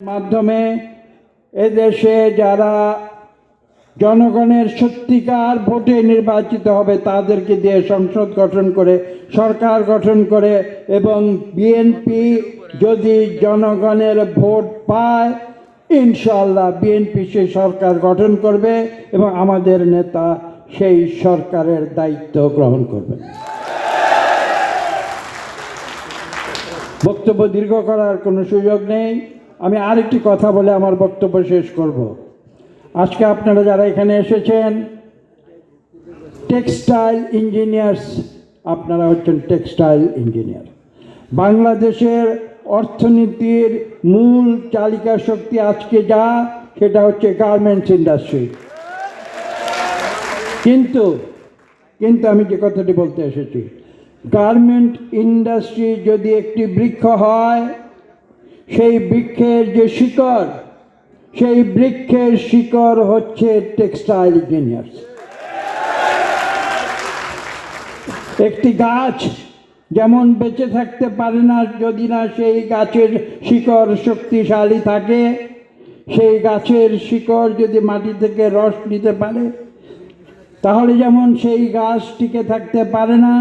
মাধ্যমে এদেশে যারা জনগণের সত্যিকার ভোটে নির্বাচিত হবে, তাদেরকে দিয়ে সংসদ গঠন করে, সরকার গঠন করে এবং বিএনপি যদি জনগণের ভোট পায় ইনশাল্লাহ বিএনপি সেই সরকার গঠন করবে এবং আমাদের নেতা সেই সরকারের দায়িত্ব গ্রহণ করবে। বক্তব্য দীর্ঘ করার কোনো সুযোগ নেই। আমি আরেকটি কথা বলে আমার বক্তব্য শেষ করব। আজকে আপনারা যারা এখানে এসেছেন টেক্সটাইল ইঞ্জিনিয়ার্স আপনারা হচ্ছেন টেক্সটাইল ইঞ্জিনিয়ার বাংলাদেশের অর্থনীতির মূল চালিকা শক্তি আজকে যা, সেটা হচ্ছে গার্মেন্টস ইন্ডাস্ট্রি কিন্তু কিন্তু আমি যে কথাটি বলতে এসেছি গার্মেন্ট ইন্ডাস্ট্রি যদি একটি বৃক্ষ হয় সেই বৃক্ষের যে শিকড়, সেই বৃক্ষের শিকড় হচ্ছে টেক্সটাইল ইঞ্জিনিয়ার্স একটি গাছ যেমন বেঁচে থাকতে পারে না, যদি না সেই গাছের শিকড় শক্তিশালী থাকে, সেই গাছের শিকড় যদি মাটি থেকে রস নিতে পারে, তাহলে যেমন সেই গাছ টিকে থাকতে পারে না,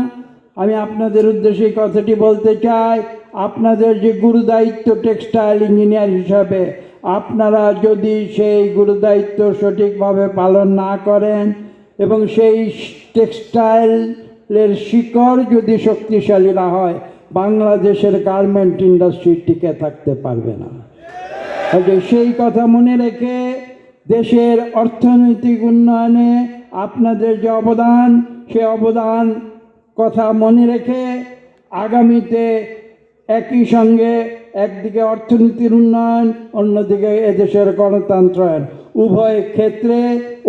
আমি আপনাদের উদ্দেশ্যে কথাটি বলতে চাই আপনাদের যে গুরুদায়িত্ব টেক্সটাইল ইঞ্জিনিয়ার হিসাবে, আপনারা যদি সেই গুরুদায়িত্ব সঠিকভাবে পালন না করেন এবং সেই টেক্সটাইলের শিকড় যদি শক্তিশালী না হয়, বাংলাদেশের গার্মেন্ট ইন্ডাস্ট্রি টিকে থাকতে পারবে না। কাজে সেই কথা মনে রেখে দেশের অর্থনৈতিক উন্নয়নে আপনাদের যে অবদান, সে অবদান কথা মনে রেখে আগামীতে একই সঙ্গে একদিকে অর্থনীতির উন্নয়ন, অন্যদিকে এদেশের গণতন্ত্রায়ন উভয় ক্ষেত্রে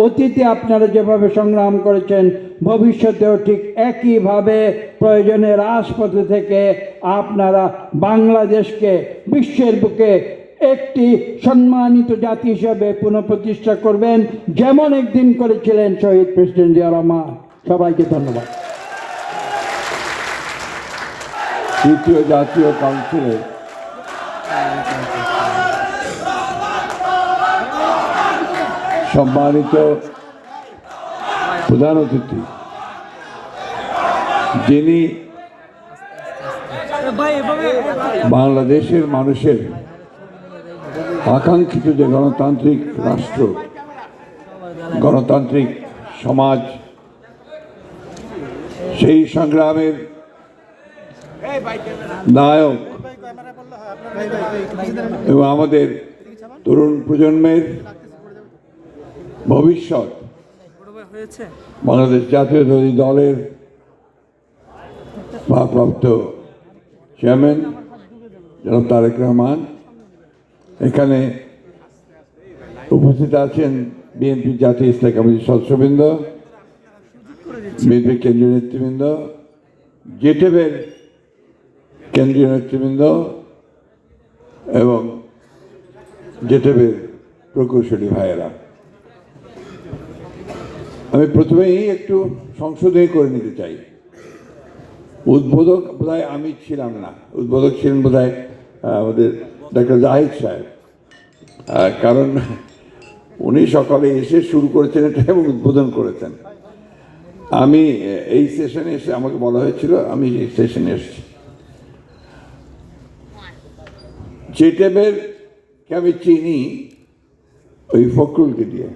অতীতে আপনারা যেভাবে সংগ্রাম করেছেন, ভবিষ্যতেও ঠিক একইভাবে প্রয়োজনে রাজপথে থেকে আপনারা বাংলাদেশকে বিশ্বের বুকে একটি সম্মানিত জাতি হিসেবে পুনঃপ্রতিষ্ঠা করবেন, যেমন একদিন করেছিলেন শহীদ প্রেসিডেন্ট জিয়া রহমান। সবাইকে ধন্যবাদ। তৃতীয় জাতীয় কাউন্সিলে। সম্মানিত প্রধান অতিথি, যিনি বাংলাদেশের মানুষের আকাঙ্ক্ষিত যে গণতান্ত্রিক রাষ্ট্র, গণতান্ত্রিক সমাজ, সেই সংগ্রামের নায়ক এবং আমাদের তরুণ প্রজন্মের ভবিষ্যৎ। বাংলাদেশ জাতীয়তাবাদী দলের ভারপ্রাপ্ত চেয়ারম্যান জনাব তারেক রহমান। এখানে উপস্থিত আছেন বিএনপি জাতীয় ইসলাম কমিটির সদস্যবৃন্দ, বিএনপি কেন্দ্রীয় নেতৃবৃন্দ, জেটেবের কেন্দ্রীয় নেতৃবৃন্দ এবং জেটেবের প্রকৌশলী ভাইয়েরা। আমি প্রথমেই একটু সংশোধনী করে নিতে চাই। উদ্বোধক বোধহয় আমি ছিলাম না। উদ্বোধক ছিলেন বোধহয় আমাদের ডাক্তার জাহিদ সাহেব। কারণ উনি সকালে এসে শুরু করেছেন এটা এবং উদ্বোধন করেছেন। আমি এই সেশনে এসে আমাকে বলা হয়েছিল, আমি এই সেশনে এসেছি। চেটেবের কে আমি চিনি? ওই ফখরুলকে দিয়ে।